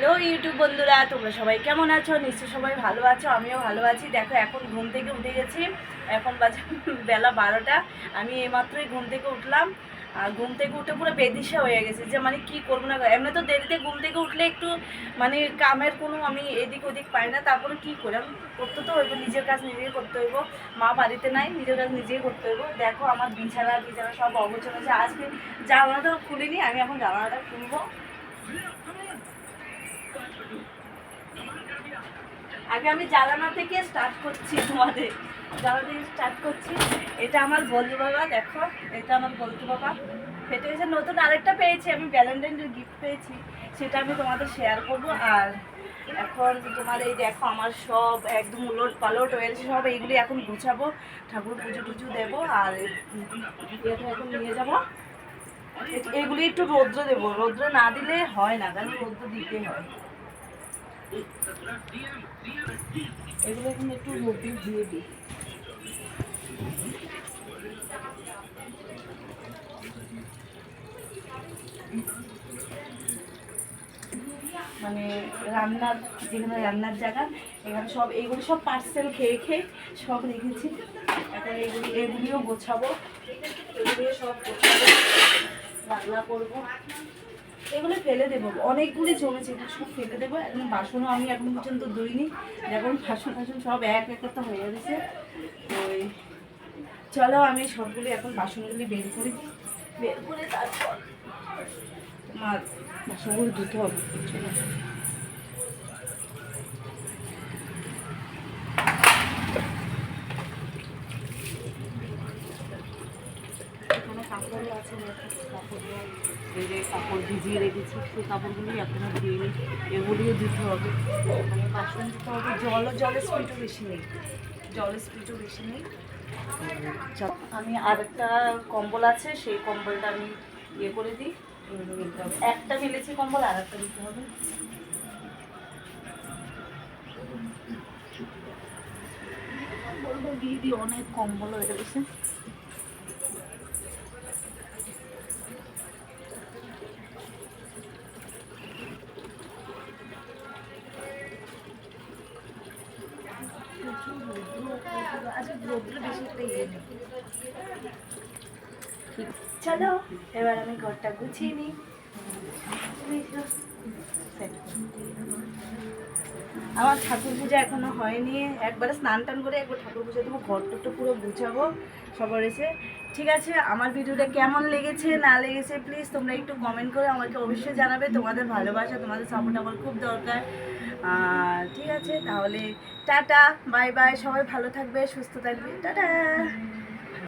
Hello YouTube বন্ধুরা, তোমরা সবাই কেমন আছো? নিশ্চয়ই সবাই ভালো আছো, আমিও ভালো আছি। দেখো, এখন ঘুম থেকে উঠে গেছি। এখন বাজে বেলা বারোটা। আমি এইমাত্রই ঘুম থেকে উঠলাম। আর ঘুম থেকে উঠে পুরো বেদিশা হয়ে গেছে যে মানে কি করব না এমনি তো দেরিতে ঘুম থেকে উঠলে একটু মানে কামের কোনো আমি এদিক ওদিক পাই না। তারপরে কি করি? আমি করতে তো হইব, নিজের কাজ নিজেই করতে হইব। মা বাড়িতে নাই, নিজের কাজ নিজেই করতে হইব। দেখো, আমার বিছানা বিছানা সব অগোছানো আছে। আজকে জানালাটা খুলিনি, আমি এখন জানালাটা খুলবো। আগে আমি জ্বালানা থেকে স্টার্ট করছি তোমাদের। জ্বালানা থেকে স্টার্ট করছি। এটা আমার বন্ধু বাবা, দেখো, এটা আমার বন্ধু বাবা। ফেটে গেছে নতুন আরেকটা পেয়েছি, আমি ভ্যালেন্টাইনের গিফট পেয়েছি। সেটা আমি তোমাদের শেয়ার করব। আর এখন তোমার এই দেখো, আমার সব একদম উলট পালট হয়ে গেছে সব এইগুলি এখন গুছাবো। ঠাকুর পুজো টুজো দেবো আর এখন নিয়ে যাব। এগুলি একটু রৌদ্র দেবো। রৌদ্র না দিলে হয় না কারণ রৌদ্র দিতে হয়। এগুলো এখন একটু রোদে দিয়ে দিই। মানে রান্নার, যেখানে রান্নার জায়গা, এখানে সব, এগুলো সব পার্সেল খেয়ে খেয়ে সব রেখেছি। এখন এগুলি, এগুলিও গোছাবো। এগুলিও সব গোছাবো। রান্না করব। এগুলো ফেলে দেবো। অনেকগুলি জমেছে, এগুলো সব ফেলে দেবো। এখন বাসনও আমি এখন পর্যন্ত ধুইনি। যখন বাসন ফাসন সব এক এক একটা হয়ে গেছে। ওই চলো আমি সবগুলি এখন বাসনগুলি বের করি। বের করে তারপর তোমার বাসনগুলো ধুতে হবে। কাপড়ও আছে কাপড়গুলো এই যে কাপড় ভিজিয়ে রেখেছি সেই কাপড়গুলি এখনও ধুইনি এগুলিও দিতে হবে। মানে বাসন দিতে হবে জলও জলের স্পিডও বেশি নেই। জলের স্পিডও বেশি নেই। আমি আরেকটা কম্বল আছে সেই কম্বলটা আমি ইয়ে করে দিই। একটা ফেলেছি কম্বল আর একটা দিতে হবে। দিয়ে দিই অনেক কম্বল হয়ে গেছে। চলো এবার আমি ঘরটা গুছিয়ে নিই আমার ঠাকুর পূজা এখনও হয়নি। একবারে স্নান টান করে একবার ঠাকুর পূজা দেবো ঘরটা তো পুরো গুছাবো, সবার এসে। ঠিক আছে, আমার ভিডিওটা কেমন লেগেছে, না লেগেছে প্লিজ তোমরা একটু কমেন্ট করে আমাকে অবশ্যই জানাবে। তোমাদের ভালোবাসা, তোমাদের সাপোর্ট আমার খুব দরকার। ঠিক আছে, তাহলে টাটা বাই বাই সবাই ভালো থাকবে, সুস্থ থাকবে, টাটা।